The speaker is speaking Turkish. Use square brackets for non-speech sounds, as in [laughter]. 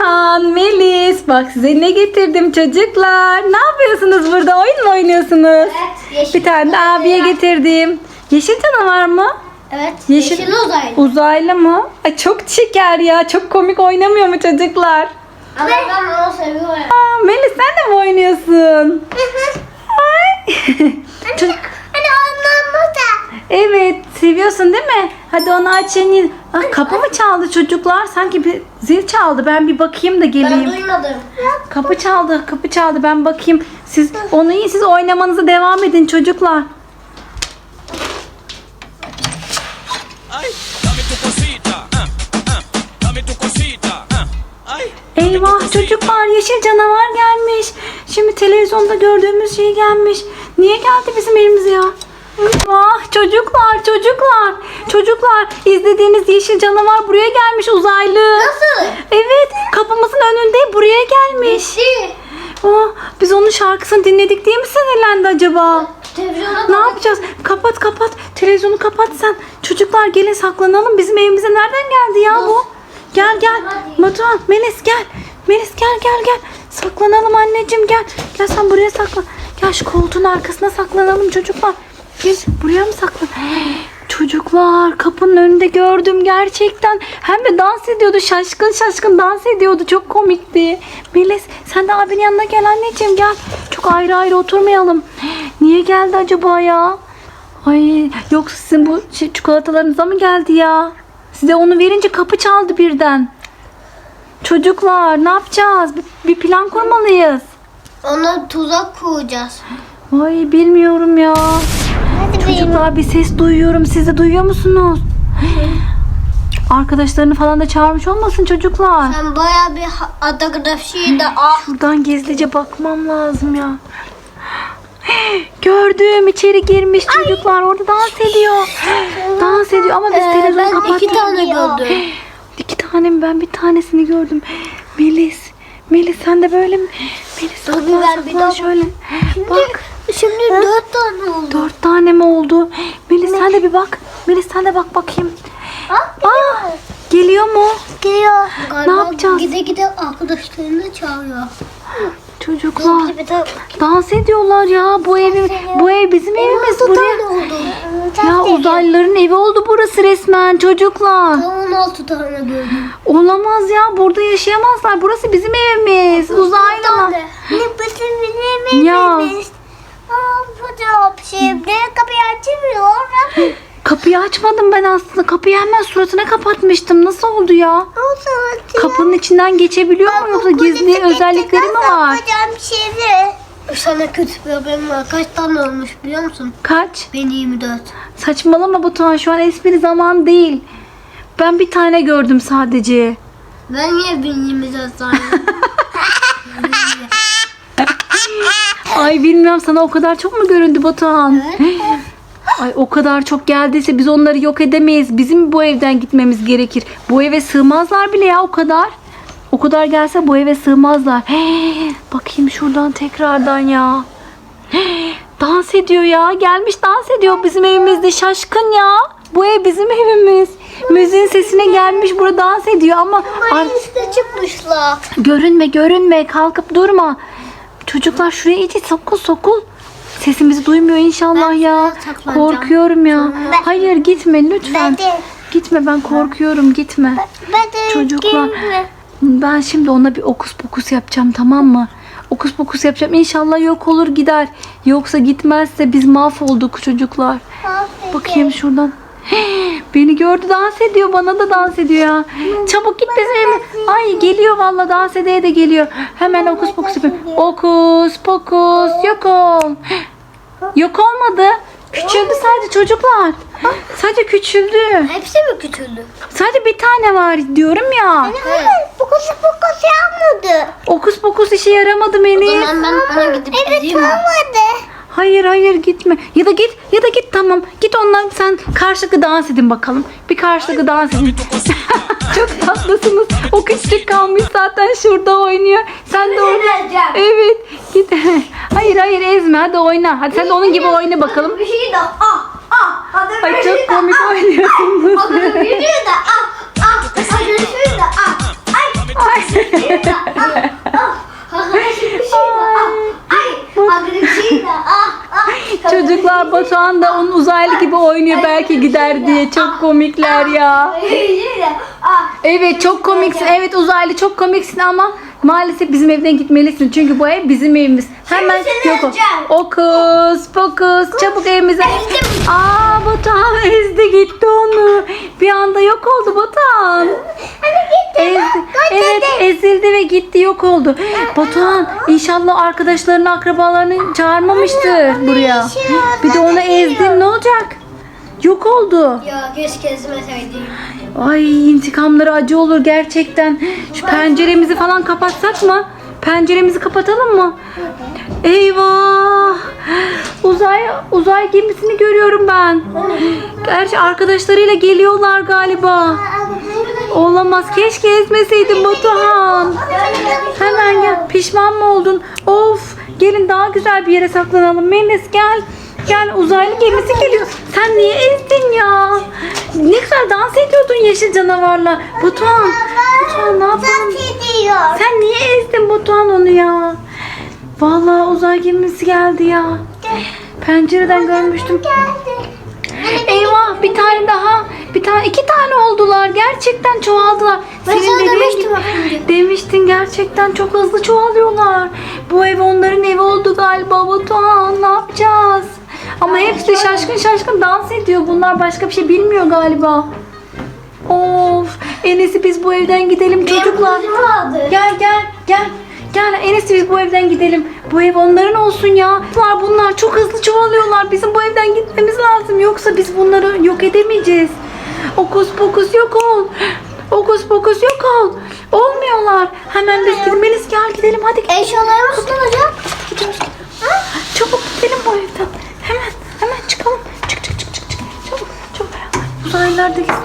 Batuhan, Melis. Bak size ne getirdim çocuklar. Ne yapıyorsunuz burada? Oyun mu oynuyorsunuz? yeşil Bir tane de abiye getirdim. Yeşil canavar mı? Evet. Yeşil- Yeşil, uzaylı. Uzaylı mı? Ay çok şeker ya. Çok komik oynamıyor mu çocuklar? Ama ben onu seviyorum. Aa, Melis sen de mi oynuyorsun? Ay. Çocuk- Hani ondan burada. Evet seviyorsun değil mi? Hadi onu aç yeni. Ah, kapı mı çaldı çocuklar? Sanki bir zil çaldı. Ben bir bakayım da Ben geleyim. duymadım. Kapı çaldı, kapı çaldı. Ben bakayım. Siz onu iyi siz oynamanıza devam edin çocuklar. Ah, ah, ah. Eyvah çocuklar yeşil canavar gelmiş. Şimdi televizyonda gördüğümüz şey gelmiş. Niye geldi bizim elimize ya? Eyvah çocuklar çocuklar. Çocuklar izlediğiniz yeşil canavar buraya gelmiş uzaylı. Nasıl? Evet kapımızın önünde buraya gelmiş. Değil. Oh, biz onun şarkısını dinledik diye mi sinirlendi acaba? Televizyona Ne yapacağız? Kapat kapat. Televizyonu kapat sen. Çocuklar gelin saklanalım. Bizim evimize nereden geldi ya bu? Gel gel. Batuhan, Melis gel. Melis gel gel gel. Saklanalım anneciğim gel. Gel sen buraya saklan. Gel şu koltuğun arkasına saklanalım çocuklar. Gel buraya mı saklan? [gasps] Çocuklar kapının önünde gördüm gerçekten. Hem de dans ediyordu. Şaşkın şaşkın dans ediyordu. Çok komikti. Melis sen de abinin yanına gel anneciğim gel. Çok ayrı ayrı oturmayalım. [gasps] Niye geldi acaba ya? Ay yoksa sizin bu çikolatalarınıza mı geldi ya? Size onu verince kapı çaldı birden. Çocuklar ne yapacağız? Bir, bir plan kurmalıyız. Ona tuzak kuracağız. Ay bilmiyorum ya. Hadi Çocuklar bir ses duyuyorum. Siz de duyuyor musunuz? Arkadaşlarını falan da çağırmış olmasın çocuklar. Sen baya bir fotoğrafçıyı da al. Şuradan gizlice bakmam lazım ya. Gördüm içeri girmiş çocuklar orada dans ediyor. Dans ediyor ama biz Ee, televizyonu ben kapattık. iki tane gördüm. [gasps] İki tane mi? Ben bir tanesini gördüm. Melis. Melis sen de böyle mi? Melis saklan saklan şöyle. Bak Şimdi dört tane oldu. dört tane mi oldu? Melis sen de bir bak. Melis sen de bak bakayım. Aa, geliyor mu? Geliyor. Galiba Ne yapacağız? Gide gide arkadaşlarını çağırıyor. Çocuklar dans ediyorlar ya. Bu ev bu ev bizim evimiz buraya. oldu. Ya uzaylıların evi oldu burası resmen çocuklar. 16 tane gördüm. Olamaz ya burada yaşayamazlar. Burası bizim evimiz. Uzaylılar. Ne bizim bizim Ya. Fotoğraf şimdi kapıyı açmıyor. Kapıyı açmadım ben aslında. Kapıyı hemen suratına kapatmıştım. Nasıl oldu ya? Kapının içinden geçebiliyor mu yoksa gizli özellikleri mi var? Yapacağım şimdi. Sana kötü bir haberim var. Kaç tane olmuş biliyor musun? Kaç? Ben 24. Saçmalama Batuhan şu an espri zaman değil. Ben bir tane gördüm sadece. Ben niye ben 24 tane? [laughs] Ay bilmiyorum sana o kadar çok mu göründü Batuhan? Ay o kadar çok geldiyse biz onları yok edemeyiz. Bizim bu evden gitmemiz gerekir. Bu eve sığmazlar bile ya o kadar. O kadar gelse bu eve sığmazlar. Hey, bakayım şuradan tekrardan ya. Hey, dans ediyor ya. Gelmiş dans ediyor bizim evimizde. Şaşkın ya. Bu ev bizim evimiz. Müziğin sesine gelmiş burada dans ediyor ama Ay, üstte çıkmışlar. görünme görünme kalkıp durma. Çocuklar şuraya iyice sokul sokul. Sesimizi duymuyor inşallah ya. Korkuyorum ya. Hayır gitme lütfen. Ben de. Gitme ben korkuyorum gitme. Ben de Çocuklar. Ben şimdi ona bir okus pokus yapacağım tamam mı? Okus pokus yapacağım. İnşallah yok olur gider. Yoksa gitmezse biz mahvolduk çocuklar. Bakayım şuradan. Beni gördü dans ediyor. Bana da dans ediyor ya. Çabuk git bizim. Ay geliyor valla dans edeye de geliyor. Hemen okus pokus yapıyorum. Okus pokus yok ol. Yok olmadı. Küçüldü sadece çocuklar. Sadece küçüldü. Hepsi mi küçüldü? Sadece bir tane var diyorum ya. Evet. Fokus fokus yapmadı. Okus pokus işe yaramadı O Melis. zaman ben ona gidip evet, mi? Hayır hayır gitme. Ya da git ya da git tamam. Git ondan sen karşılıklı dans edin bakalım. Bir karşılıklı dans edin. [laughs] Çok tatlısınız. O küçük kalmış zaten şurada oynuyor. Sen de ezeceğim. Evet. Git. [laughs] Hayır hayır ezme hadi oyna. Hadi sen de onun gibi oyna bakalım. Bir şey de ah ah. Ay şey çok de komik ah. oynuyorsunuz. Şey de ah Batuhan da onun uzaylı gibi oynuyor belki gider diye. Çok komikler ya. Evet çok komiksin. Evet uzaylı çok komiksin ama maalesef bizim evden gitmelisin. Çünkü bu ev bizim evimiz. Hemen seni yok o. ezeceğim. Okus pokus çabuk evimize. Aa Batuhan ezdi gitti onu. Bir anda yok oldu Batuhan. [laughs] Ezildi ve gitti yok oldu. Batuhan inşallah arkadaşlarını akrabalarını çağırmamıştır buraya. Bir de onu ezdin ne olacak? Yok oldu. Ya keşke ezmeseydim. Ay intikamları acı olur gerçekten. Şu penceremizi falan kapatsak mı? Penceremizi kapatalım mı? Eyvah! Uzay uzay gemisini görüyorum ben. Gerçi arkadaşlarıyla geliyorlar galiba. Olamaz. Keşke ezmeseydim Batuhan. Hemen gel. Pişman mı oldun? Of. Gelin daha güzel bir yere saklanalım. Melis gel. Gel uzaylı gemisi geliyor. Sen niye ezdin ya? Ne kadar dans ediyordun yeşil canavarla. Batuhan. Batuhan ne ediyor. Sen niye ezdin Batuhan onu ya? Vallahi uzay gemisi geldi ya. Pencereden görmüştüm. Eyvah bir tane daha. Bir tane iki tane oldular. Gerçekten çoğaldılar. Ben sana dediğin demiştim gibi-. Demiştin gerçekten çok hızlı çoğalıyorlar. Bu ev onların evi oldu galiba Batuhan. Ne yapacağız? Ama hepsi şaşkın şaşkın dans ediyor. Bunlar başka bir şey bilmiyor galiba. Of. En iyisi biz bu evden gidelim çocuklar. kızım vardı. Gel gel gel. Gel en iyisi biz bu evden gidelim. Bu ev onların olsun ya. Bunlar, bunlar çok hızlı çoğalıyorlar. Bizim bu evden gitmemiz lazım. Yoksa biz bunları yok edemeyeceğiz. Okus pokus yok ol. Okus pokus yok ol. Olmuyorlar. Hemen biz gitmeliyiz. Gel gidelim hadi. Eşyalarımız ne olacak? Gidiyoruz. Çabuk gidelim bu evden. Hemen hemen çıkalım. Çık çık çık çık çık. Çabuk çabuk. Uzaylılar da gitsin.